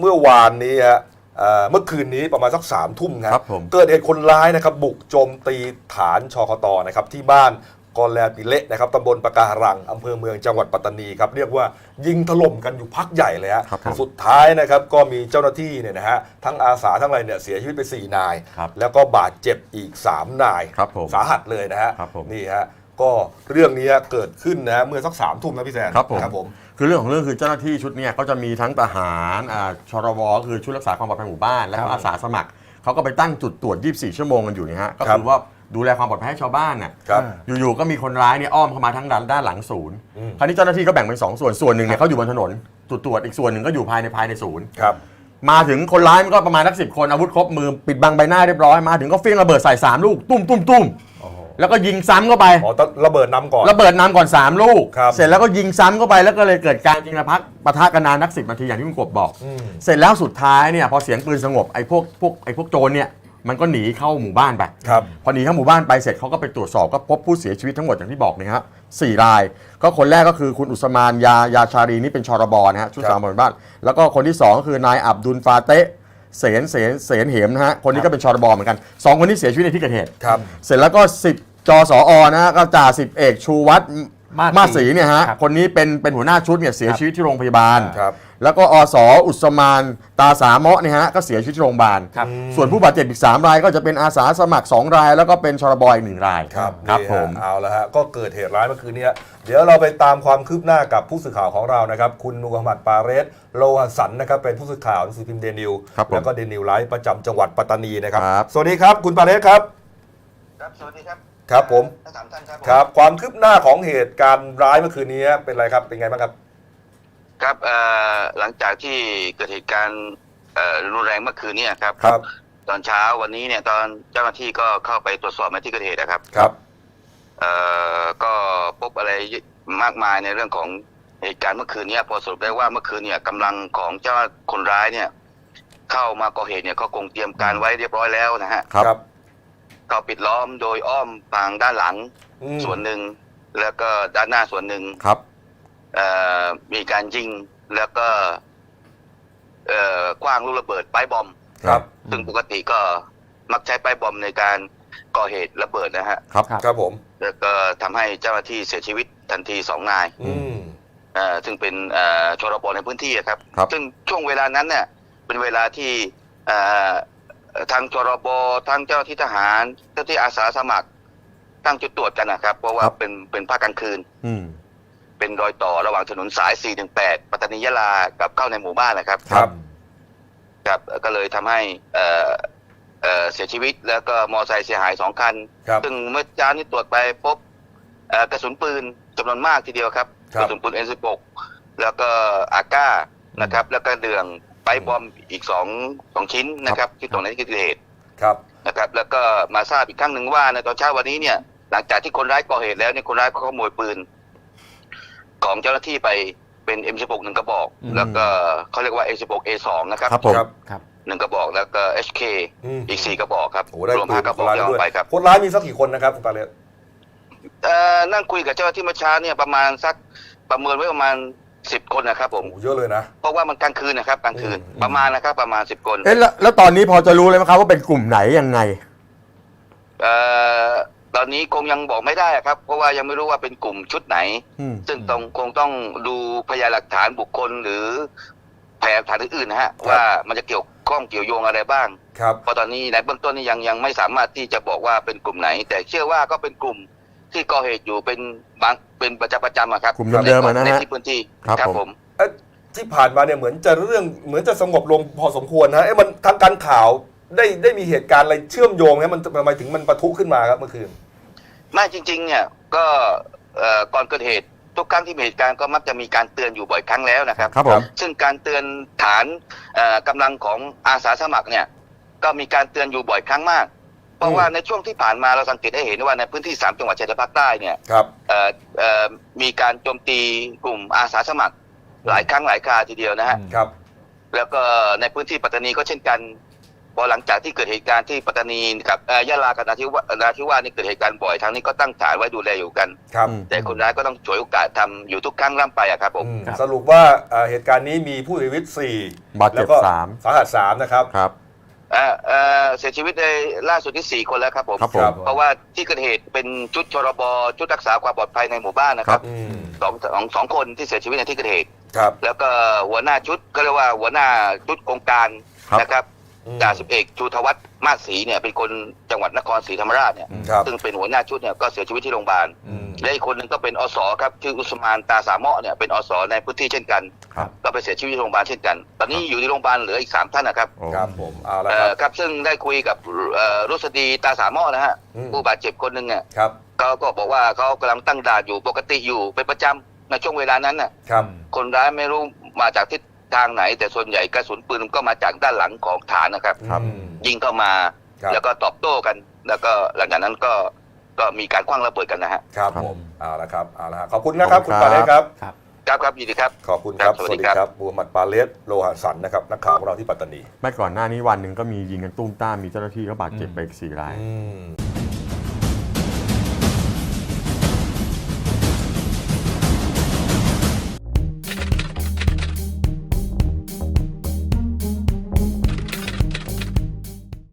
เมื่อวานนี้ฮะเอ่อเมื่อคืนนี้ประมาณสักสามทุ่มครับครับผม เกิดเหตุคนร้ายนะครับ บุกโจมตีฐานชคตนะครับที่บ้านกอแลปิเละนะครับตำบลปะการังอำเภอเมืองจังหวัดปัตตานีครับเรียกว่ายิงถล่มกันอยู่พักใหญ่เลยฮะครับผมสุดท้ายนะครับก็มีเจ้าหน้าที่เนี่ยนะฮะทั้งอาสาทั้งอะไรเนี่ยเสียชีวิตไป 4 นาย ครับแล้วก็บาดเจ็บอีก 3 นายครับผมสาหัสเลยนะฮะครับผม นี่ฮะ ก็เรื่องนี้เกิดขึ้นนะฮะเมื่อสักสามทุ่มนะพี่แซนครับผมครับผม คือเรื่องของเรื่องคือเจ้าหน้าที่ชุดเนี้ก็จะมีทั้งทหารอ่าชรวก็คือชุดรักษาความปลอดภัยหมู่บ้าน แล้วก็อาสาสมัครเขาก็ไปตั้งจุดตรวจ 24 ชั่วโมงกันอยู่นี่ฮะก็ครับคือว่าดูแลความปลอดภัยให้ชาวบ้านน่ะครับอยู่ๆก็มีคนร้ายเนี่ยอ้อมเข้ามาทั้งด้านด้านหลังศูนย์อืมคราวนี้เจ้าหน้าที่ก็แบ่งเป็นสองส่วนส่วนหนึ่งเนี่ยเขาอยู่บนถนนจุดตรวจอีกส่วนหนึ่งก็อยู่ภายในภายในศูนย์ครับมาถึงคนร้ายมันก็ประมาณนักสิบคนอาวุธครบมือปิดบังใบหน้าเรียบร้อยมาถึงก็เฟี้ยงระเบิดใส่สามลูกตุ้มตุ้มตุ้มโอ้โห แล้วก็ยิงซ้ำเข้าไป อ๋อต้องระเบิดนำก่อน ระเบิดน้ำก่อน 3 ลูก ครับ เสร็จแล้วก็ยิงซ้ำเข้าไปแล้วก็เลยเกิดการยิงระพักปะทะกันนานนักสิบนาทีอย่างที่คุณกบบอก อืมเสร็จแล้วสุดท้ายเนี่ยพอเสียงปืนสงบไอ้พวกพวกไอ้พวกโจรเนี่ยมันก็หนีเข้าหมู่บ้านไปครับ พอหนีเข้าหมู่บ้านไปเสร็จเขาก็ไปตรวจสอบก็พบผู้เสียชีวิตทั้งหมดอย่างที่บอกนะฮะสี่ราย ก็คนแรกก็คือคุณอุสมานยายาชารีนี่เป็นชรบนะฮะชุดครับสามหมู่บ้าน แล้วก็คนที่สองก็คือนายอับดุลฟาเตะ เสนเสนเสนเหมนะฮะคนนี้ก็เป็นชรบเหมือนกันสองคนที่เสียชีวิตในที่เกิดเหตุครับเสร็จแล้วก็10จสอนะฮะก็จ่าสิบเอกชูวัฒน์มาศรีมาศรีเนี่ยฮะครับคนนี้เป็นเป็นหัวหน้าชุดเนี่ยเสียชีวิตที่โรงพยาบาลครับ แล้วก็อสอุสมาน ตาสาเมาะเนี่ยฮะก็เสียชีวิตที่โรงพยาบาล ครับ ส่วนผู้บาดเจ็บอีก 3 รายก็จะเป็นอาสาสมัคร 2 ราย แล้วก็เป็นชรบอีกหนึ่งรายครับครับนี่ฮะผม เอาละฮะก็เกิดเหตุร้ายเมื่อคืนนี้ฮะเดี๋ยวเราไปตามความคืบหน้ากับผู้สื่อข่าวของเรานะครับ คุณนูฮัมหมัดปาเรสโลหัสันนะครับเป็นผู้สื่อข่าวหนังสือพิมพ์เดนิวครับผมแล้วก็เดนิวไลฟ์ประจำจังหวัดปัตตานีนะครับ ครับ สวัสดีครับคุณปาเรสครับ ครับ สวัสดีครับครับผม ทั้งสามท่านครับผมครับ ความคืบหน้าของเหตุการณ์ร้ายเมื่อคืนนี้เป็นอะไรครับเป็นไงบ้างครับ ครับเอ่อหลังจากที่เกิดเหตุการณ์เอ่อรุนแรงเมื่อคืนเนี่ยครับครับ ตอนเช้าวันนี้เนี่ยตอนเจ้าหน้าที่ก็เข้าไปตรวจสอบในที่เกิดเหตุนะครับครับเอ่อก็พบอะไรมากมายในเรื่องของเหตุการณ์เมื่อคืนเนี่ยพอสรุปได้ว่าเมื่อคืนเนี่ยกำลังของเจ้าคนร้ายเนี่ย เข้ามาก่อเหตุเนี่ยเขาคงเตรียมการไว้เรียบร้อยแล้วนะฮะครับครับก็ปิดล้อมโดยอ้อมทางด้านหลังอืมส่วนหนึ่งแล้วก็ด้านหน้าส่วนหนึ่งครับเอ่อ มีการยิงแล้วก็เอ่อคว้างลูกระเบิดไปบอม ครับ ซึ่งปกติก็มักใช้ไปบอมในการก่อเหตุระเบิดนะฮะ ครับ ครับครับผม แล้วก็ทำให้เจ้าหน้าที่เสียชีวิตทันทีสองนาย อืมเอ่อซึ่งเป็นเอ่อชรบในพื้นที่อะครับครับ ซึ่งช่วงเวลานั้นเนี่ยเป็นเวลาที่เอ่อทางชรบทั้งเจ้าหน้าที่ทหารเจ้าหน้าที่อาสาสมัคร ตั้งจุดตรวจกันนะครับ เพราะว่าเป็นเป็นภาคกลางคืนอืม เป็นรอยต่อระหว่างถนนสาย 418 ปัตตานียะลากับเข้าในหมู่บ้านนะครับ ครับครับก็เลยทำให้เอ่อเอ่อเสียชีวิตแล้วก็มอไซค์เสียหายสองคัน ครับ ซึ่งเมื่อเช้านี้ตรวจไปพบเอ่อกระสุนปืนจำนวนมากทีเดียวครับครับกระสุนปืน N16 แล้วก็อาก้านะครับ แล้วก็เดืองไปบอมอีกสองสองชิ้นนะครับที่ตรงในที่เกิดเหตุครับ นะครับ แล้วก็มาทราบอีกครั้งหนึ่งว่าในตอนเช้าวันนี้เนี่ยหลังจากที่คนร้ายก่อเหตุแล้วเนี่ยคนร้ายก็ขโมยปืน ของเจ้าหน้าที่ไปเป็น M16 หนึ่งกระบอก อืม แล้วก็เขาเรียกว่า A16 A2 นะครับครับผม ครับ ครับ หนึ่งกระบอกแล้วก็ HK อืม อีกสี่กระบอกครับโอ้ได้รวมปืห้านกระคบอนกร้ายที่ด้เอาวยไปครับคนร้ายมีสักกี่คนนะครับคุณปาเรสเอ่อนั่งคุยกับเจ้าหน้าที่เมื่อเช้าเนี่ยประมาณสักประเมินไว้ประมาณสิบคนนะครับผม โอ้เยอะเลยนะ เพราะว่ามันกลางคืนนะครับกลางคืนอืม ประมาณนะครับประมาณสิบคนเอ๊ะแล้วแล้วตอนนี้พอจะรู้เลยไหมครับว่าเป็นกลุ่มไหนยังไง เอ่อ ตอนนี้คงยังบอกไม่ได้ครับ เพราะว่ายังไม่รู้ว่าเป็นกลุ่มชุดไหนอืมซึ่งต้องคงต้องดูพยานหลักฐานบุคคลหรือพยานหลักฐานอื่นๆนะฮะครับว่ามันจะเกี่ยวข้องเกี่ยวโยงอะไรบ้างครับเพราะตอนนี้ในเบื้องต้นนี่ยังยังไม่สามารถที่จะบอกว่าเป็นกลุ่มไหน แต่เชื่อว่าก็เป็นกลุ่มที่ก่อเหตุอยู่เป็นบางเป็นประจำประจำอะครับกลุ่มเดิมๆอะนะฮะในที่พื้นที่ครับผมผมเอ๊ะที่ผ่านมาเนี่ยเหมือนจะเรื่องเหมือนจะสงบลงพอสมควรนะเอ๊ะมันทางการข่าวได้ได้มีเหตุการณ์อะไรเชื่อมโยงเนี่ยมันทำไมถึงมันปะทุขึ้นมาครับเมื่อคืน ไม่จริง ๆ เนี่ยก็เอ่อก่อนเกิดเหตุทุกครั้งที่มีเหตุการณ์ก็มักจะมีการเตือนอยู่บ่อยครั้งแล้วนะครับ ครับผม ซึ่งการเตือนฐานเอ่อกำลังของอาสาสมัครเนี่ย ก็มีการเตือนอยู่บ่อยครั้งมาก เพราะว่าในช่วงที่ผ่านมาเราสังเกตได้เห็นว่าในพื้นที่สามจังหวัดชายแดนภาคใต้เนี่ยครับ เอ่อเอ่อมีการโจมตีกลุ่มอาสาสมัคร หลายครั้งหลายคราทีเดียวนะฮะ ครับ แล้วก็ในพื้นที่ปัตตานีก็เช่นกัน พอหลังจากที่เกิดเหตุการณ์ที่ปัตตานีกับเอ่อยะลากับนาทิวานาทิวาสนี่เกิดเหตุการณ์บ่อยทางนี้ก็ตั้งฐานไว้ดูแลอยู่กัน ครับอืมแต่คนร้ายก็ต้องฉวยโอกาสทำอยู่ทุกครั้งร่ำไปอะครับผมอืมครับสรุปว่าเอ่อเหตุการณ์นี้มีผู้เสียชีวิตสี่บาดเจ็บแล้วก็สามสาหัสสามนะครับครับเอ่อเอ่อเสียชีวิตในล่าสุดที่สี่คนแล้วครับผมครับผครัมบเพราะว่าที่เกิดเหตุเป็นชุดชรบชุดรักษาความปลอดภัยในหมู่บ้านนะครับอืมสองสองสองคนที่เสียชีวิตในที่เกิดเหตุครับแล้วก็หัวหน้าชุดก็เรียกว่าหัวหน้าชุดโครงการครับนะครับอืม จ่าสิบเอกชูทวัฒน์มาศศรีเนี่ยเป็นคนจังหวัดนครศรีธรรมราชเนี่ยครับ ซึ่งเป็นหัวหน้าชุดเนี่ยก็เสียชีวิตที่โรงพยาบาลอืม และอีกคนหนึงก็เป็นอสครับชื่ออุสมานตาสามเมาะเนี่ยเป็นอสในพื้นที่เช่นกัน ครับ ก็ไปเสียชีวิตที่โรงพยาบาลเช่นกัน ตอนนี้อยู่ที่โรงพยาบาลเหลืออีกสามท่านนะครับ โอ้ ครับผมเอาละเอ่ครัอบ ครับซึ่งได้คุยกับเอ่อรุษดีตาสามเมาะนะฮะอืม ผู้บาดเจ็บคนหนึ่งเนี่ยครับเขาก็บอกว่าเขากำลังตั้งด่านอยู่ปกติอยู่เป็นประจำในช่วงเวลานั้นน่ะ ครับ คนร้ายไม่รู้มาจากทิศ ทางไหน แต่ส่วนใหญ่กระสุนปืนก็มาจากด้านหลังของฐานนะครับ ครับอืมยิงเข้ามาครับ แล้วก็ตอบโต้กัน แล้วก็หลังจากนั้นก็ก็มีการคว้างระเบิดกันนะฮะครับครับผม เอาละครับ เอาละฮะขอบคุณนะครับขคุอบณคุณปาเลสครับครับ ครับ ครับครับยินดีครับ ขอบคุณครับครับสสวัวัสสดีดีครับครับบูมัดปาเลสโลหะสันนะครับ นักข่าวของเราที่ปัตตานีไม่ก่อนหน้านี้วันหนึ่งก็มียิงกันตุ้มต้ามมีเจ้าหน้าที่ก็บาดเจ็บไปอีกสี่ราย อืม